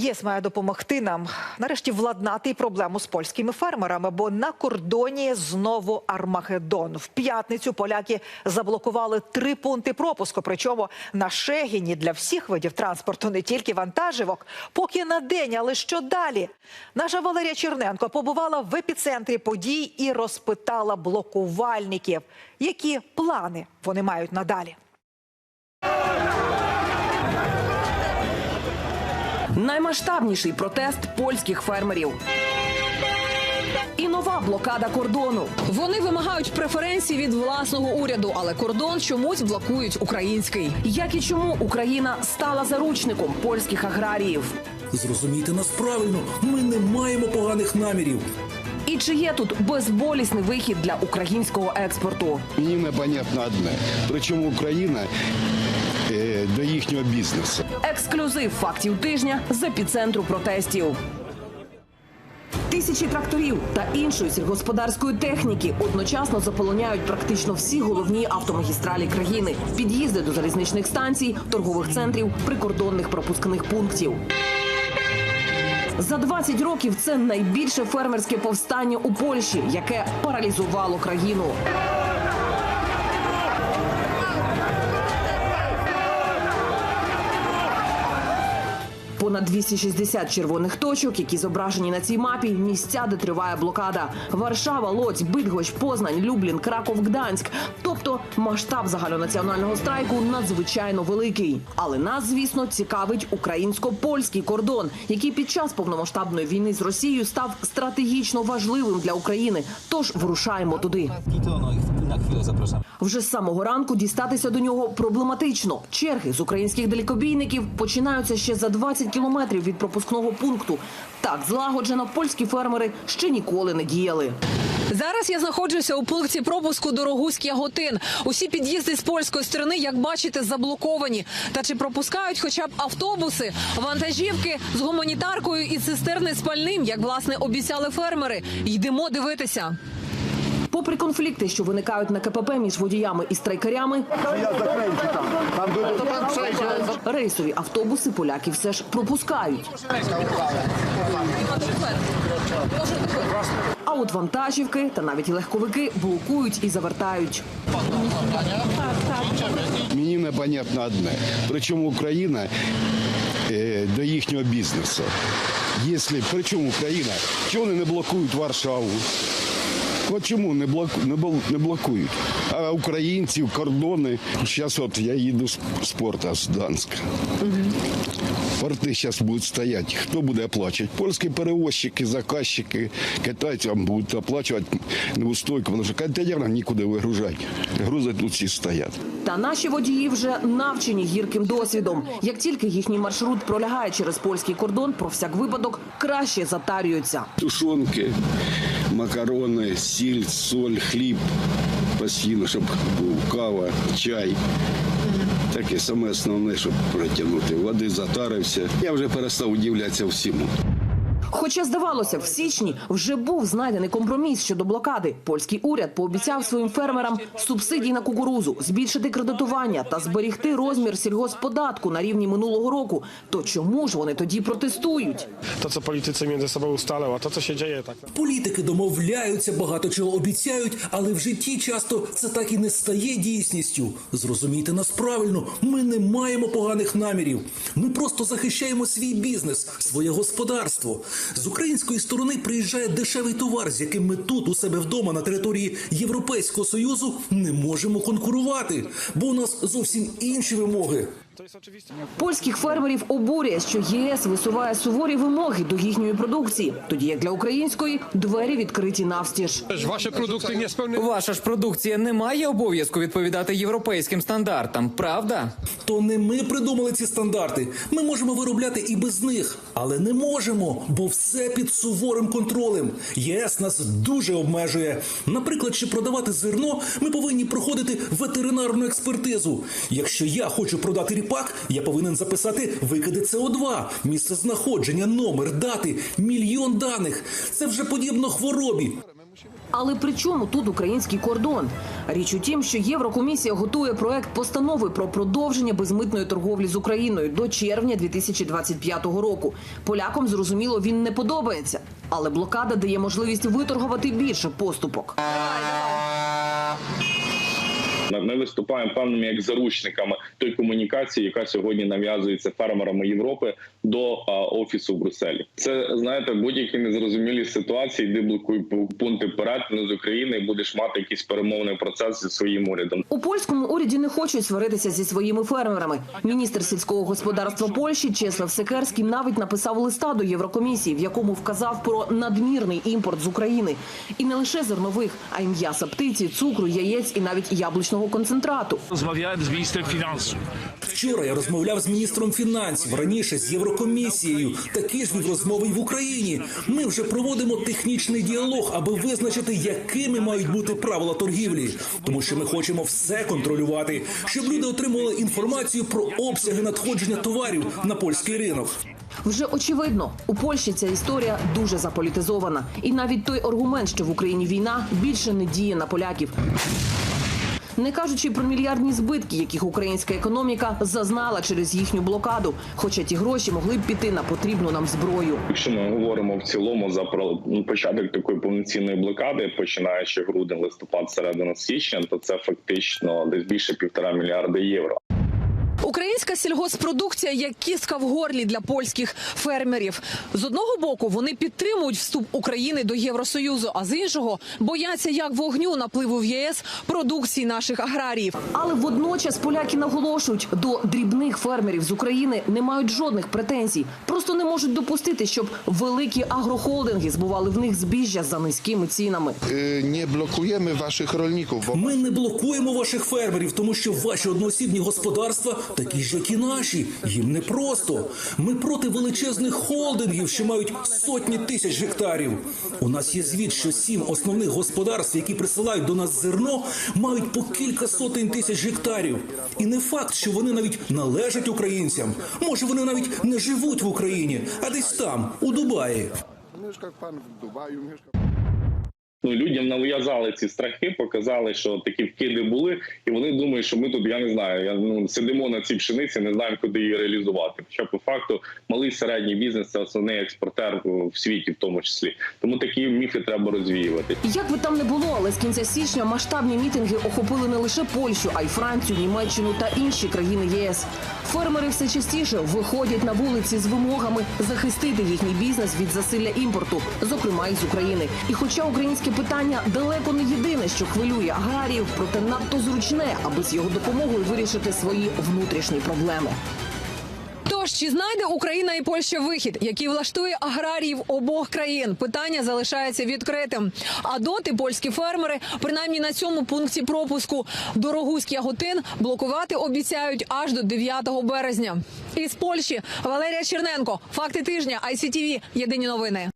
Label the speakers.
Speaker 1: ЄС має допомогти нам нарешті владнати і проблему з польськими фермерами, бо на кордоні знову Армагеддон. В п'ятницю поляки заблокували три пункти пропуску. Причому на Шегіні для всіх видів транспорту, не тільки вантажівок. Поки на день, але що далі? Наша Валерія Черненко побувала в епіцентрі подій і розпитала блокувальників, які плани вони мають надалі.
Speaker 2: Наймасштабніший протест польських фермерів. І нова блокада кордону.
Speaker 3: Вони вимагають преференцій від власного уряду, але кордон чомусь блокують український.
Speaker 2: Як і чому Україна стала заручником польських аграріїв?
Speaker 4: Зрозумійте нас правильно, ми не маємо поганих намірів.
Speaker 2: І чи є тут безболісний вихід для українського експорту?
Speaker 5: Мені непонятно одне. Причому Україна до їхнього бізнесу.
Speaker 2: Ексклюзив фактів тижня з епіцентру протестів. Тисячі тракторів та іншої сільгосподарської техніки одночасно заполоняють практично всі головні автомагістралі країни, під'їзди до залізничних станцій, торгових центрів, прикордонних пропускних пунктів. За 20 років це найбільше фермерське повстання у Польщі, яке паралізувало країну. Понад 260 червоних точок, які зображені на цій мапі, місця, де триває блокада. Варшава, Лодзь, Бидгощ, Познань, Люблін, Краков, Гданськ. Тобто масштаб загальнонаціонального страйку надзвичайно великий. Але нас, звісно, цікавить українсько-польський кордон, який під час повномасштабної війни з Росією став стратегічно важливим для України. Тож вирушаємо туди. Вже з самого ранку дістатися до нього проблематично. Черги з українських далекобійників починаються ще за 20 кілометрів від пропускного пункту. Так злагоджено польські фермери ще ніколи не діяли.
Speaker 3: Зараз я знаходжуся у пункті пропуску Дорогуськ Яготин. Усі під'їзди з польської сторони, як бачите, заблоковані. Та чи пропускають хоча б автобуси, вантажівки з гуманітаркою і цистерни з пальним, як власне обіцяли фермери? Йдемо дивитися.
Speaker 2: Попри конфлікти, що виникають на КПП між водіями і страйкарями, рейсові автобуси поляки все ж пропускають. А от вантажівки та навіть легковики блокують і завертають.
Speaker 5: Мені непонятно одне. Причому Україна е, до їхнього бізнесу. Якщо, причому Україна, чого вони не блокують Варшаву? От чому не, блоку, не, не блокують? А українців, кордони. Зараз от я їду з, з порта з Данська. Порти зараз будуть стояти. Хто буде оплачувати? Польські перевозчики, заказчики, китайці вам будуть оплачувати неустойку, тому що контейнерам нікуди вигружати. Грузи тут всі стоять.
Speaker 2: Та наші водії вже навчені гірким досвідом. Як тільки їхній маршрут пролягає через польський кордон, про всяк випадок краще затарюються.
Speaker 5: Тушонки, макарони, сіль, соль, хліб. Постійно, щоб був кава, чай. Таке саме основне, щоб протягнути. Води затарився. Я вже перестав удивлятися всьому.
Speaker 2: Хоча здавалося, в січні вже був знайдений компроміс щодо блокади. Польський уряд пообіцяв своїм фермерам субсидій на кукурузу, збільшити кредитування та зберігти розмір сільгосподатку на рівні минулого року. То чому ж вони тоді протестують?
Speaker 6: co politycy między sobą ustalą, a to, co się dzieje tak
Speaker 4: Політики домовляються, багато чого обіцяють, але в житті часто це так і не стає дійсністю. Зрозумійте нас правильно, ми не маємо поганих намірів. Ми просто захищаємо свій бізнес, своє господарство. З української сторони приїжджає дешевий товар, з яким ми тут у себе вдома на території Європейського союзу не можемо конкурувати, бо у нас зовсім інші вимоги.
Speaker 2: Польських фермерів обурює, що ЄС висуває суворі вимоги до їхньої продукції, тоді як для української двері відкриті навстіж.
Speaker 6: Wasze produkty nie spełniają
Speaker 7: Ваша ж продукція не має обов'язку відповідати європейським стандартам, правда?
Speaker 4: То не ми придумали ці стандарти. Ми можемо виробляти і без них, але не можемо, бо все під суворим контролем. ЄС нас дуже обмежує. Наприклад, щоб продавати зерно, ми повинні проходити ветеринарну експертизу. Якщо я хочу продати ріпак, я повинен записати викиди СО2, місце знаходження, номер, дати, мільйон даних. Це вже подібно хворобі.
Speaker 2: Але при чому тут український кордон? Річ у тім, що Єврокомісія готує проект постанови про продовження безмитної торговлі з Україною до червня 2025 року. Полякам зрозуміло він не подобається, але блокада дає можливість виторгувати більше поступок.
Speaker 8: Ми- виступаємо певними як заручниками той комунікації, яка сьогодні нав'язується фермерами Європи до а, офісу в Брюсселі. Це знаєте, будь-які незрозумілі ситуації, де блокують пункти перетину з України, і будеш мати якийсь перемовний процес зі своїм урядом.
Speaker 2: У польському уряді не хочуть сваритися зі своїми фермерами. Міністр сільського господарства Польщі Чеслав Секерський навіть написав листа до Єврокомісії, в якому вказав про надмірний імпорт з України. І не лише зернових, а й м'яса птиці, цукру, яєць і навіть яблучного концентрату.
Speaker 9: Розмовляємо з міністром фінансів.
Speaker 4: Вчора я розмовляв з міністром фінансів, раніше з Єврокомісією. Такі ж розмови й в Україні. Ми вже проводимо технічний діалог, аби визначити, якими мають бути правила торгівлі. Тому що ми хочемо все контролювати, щоб люди отримували інформацію про обсяги надходження товарів на польський ринок.
Speaker 2: Вже очевидно, у Польщі ця історія дуже заполітизована. І навіть той аргумент, що в Україні війна, більше не діє на поляків. Не кажучи про мільярдні збитки, яких українська економіка зазнала через їхню блокаду. Хоча ті гроші могли б піти на потрібну нам зброю.
Speaker 8: Якщо ми говоримо в цілому за ну, початок такої повноцінної блокади, починаючи грудень, листопад, середина січня, то це фактично десь більше півтора мільярда євро.
Speaker 3: Українська сільгоспродукція як кістка в горлі для польських фермерів. З одного боку вони підтримують вступ України до Євросоюзу, а з іншого бояться як вогню напливу в ЄС продукції наших аграріїв.
Speaker 2: Але водночас поляки наголошують, до дрібних фермерів з України не мають жодних претензій. Просто не можуть допустити, щоб великі агрохолдинги збували в них збіжжя за низькими цінами.
Speaker 5: Y, Nie blokujemy waszych rolników,
Speaker 4: Ми не блокуємо ваших фермерів, тому що ваші одноосібні господарства такі ж, як і наші. Їм не просто. Ми проти величезних холдингів, що мають сотні тисяч гектарів. У нас є звіт, що сім основних господарств, які присилають до нас зерно, мають по кілька сотень тисяч гектарів. І не факт, що вони навіть належать українцям. Може, вони навіть не живуть в Україні, а десь там, у Дубаї.
Speaker 5: pan w Dubaju, mieszka
Speaker 8: Ну людям нав'язали ці страхи, показали, що такі вкиди були, і вони думають, що ми тут, я не знаю, я ну сидимо на цій пшениці, не знаємо, куди її реалізувати. Хоча по факту малий середній бізнес це основний експортер в світі, в тому числі. Тому такі міфи треба розвіювати.
Speaker 2: Як би там не було, але з кінця січня масштабні мітинги охопили не лише Польщу, а й Францію, Німеччину та інші країни єС. Фермери все частіше виходять на вулиці з вимогами захистити їхній бізнес від засилля імпорту, зокрема із України. І хоча українське питання далеко не єдине, що хвилює аграріїв, проте надто зручне, аби з його допомогою вирішити свої внутрішні проблеми.
Speaker 3: Тож чи знайде Україна і Польща вихід, який влаштує аграріїв обох країн? Питання залишається відкритим. А доти польські фермери, принаймні на цьому пункті пропуску Дорогуськ Яготин, блокувати обіцяють аж до 9 березня. Із Польщі Валерія Черненко, факти тижня, ICTV, Єдині новини.